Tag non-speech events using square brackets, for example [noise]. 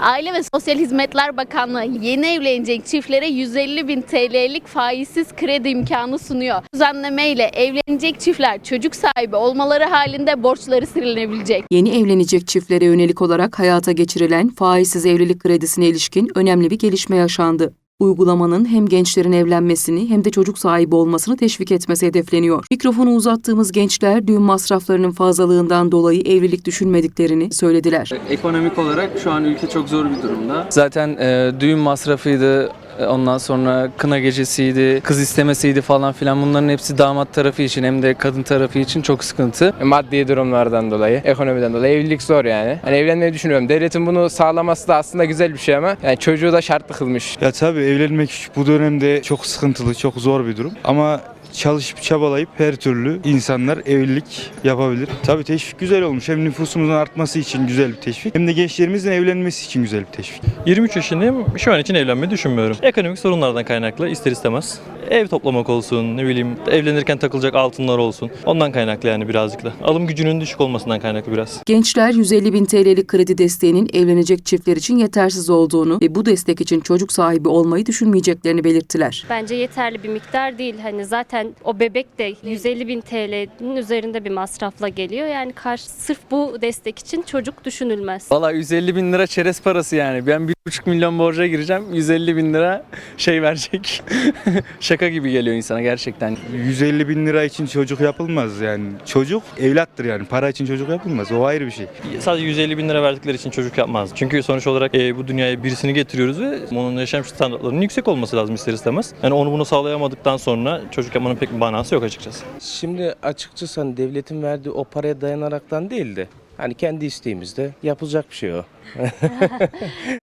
Aile ve Sosyal Hizmetler Bakanlığı yeni evlenecek çiftlere 150 bin TL'lik faizsiz kredi imkanı sunuyor. Düzenleme ile evlenecek çiftler çocuk sahibi olmaları halinde borçları silinebilecek. Yeni evlenecek çiftlere yönelik olarak hayata geçirilen faizsiz evlilik kredisine ilişkin önemli bir gelişme yaşandı. Uygulamanın hem gençlerin evlenmesini hem de çocuk sahibi olmasını teşvik etmesi hedefleniyor. Mikrofonu uzattığımız gençler düğün masraflarının fazlalığından dolayı evlilik düşünmediklerini söylediler. Ekonomik olarak şu an ülke çok zor bir durumda. Zaten e, düğün masrafıydı, ondan sonra kına gecesiydi, kız istemesiydi falan filan bunların hepsi damat tarafı için hem de kadın tarafı için çok sıkıntı. maddi durumlardan dolayı, ekonomiden dolayı evlilik zor yani. Hani evlenmeyi düşünüyorum. Devletin bunu sağlaması da aslında güzel bir şey ama yani çocuğu da şartlı kılmış. Ya tabii evlenmek bu dönemde çok sıkıntılı, çok zor bir durum. Ama çalışıp çabalayıp her türlü insanlar evlilik yapabilir. Tabii teşvik güzel olmuş. Hem nüfusumuzun artması için güzel bir teşvik. Hem de gençlerimizin evlenmesi için güzel bir teşvik. 23 yaşındayım. Şu an için evlenmeyi düşünmüyorum. Ekonomik sorunlardan kaynaklı ister istemez. Ev toplamak olsun, ne bileyim evlenirken takılacak altınlar olsun. Ondan kaynaklı yani birazcık da. Alım gücünün düşük olmasından kaynaklı biraz. Gençler 150 bin TL'lik kredi desteğinin evlenecek çiftler için yetersiz olduğunu ve bu destek için çocuk sahibi olmayı düşünmeyeceklerini belirttiler. Bence yeterli bir miktar değil. Hani zaten o bebek de 150 bin TL'nin üzerinde bir masrafla geliyor. Yani karşı sırf bu destek için çocuk düşünülmez. Valla 150 bin lira çerez parası yani. Ben 1,5 milyon borca gireceğim. 150 bin lira şey verecek. [laughs] Şaka gibi geliyor insana gerçekten. 150 bin lira için çocuk yapılmaz yani. Çocuk evlattır yani. Para için çocuk yapılmaz. O ayrı bir şey. Sadece 150 bin lira verdikleri için çocuk yapmaz. Çünkü sonuç olarak e, bu dünyaya birisini getiriyoruz ve onun yaşam standartlarının yüksek olması lazım ister istemez. Yani onu bunu sağlayamadıktan sonra çocuk yapmanın pek bir manası yok açıkçası. Şimdi açıkçası hani devletin verdiği o paraya dayanaraktan değil de hani kendi isteğimizde yapılacak bir şey o. [laughs]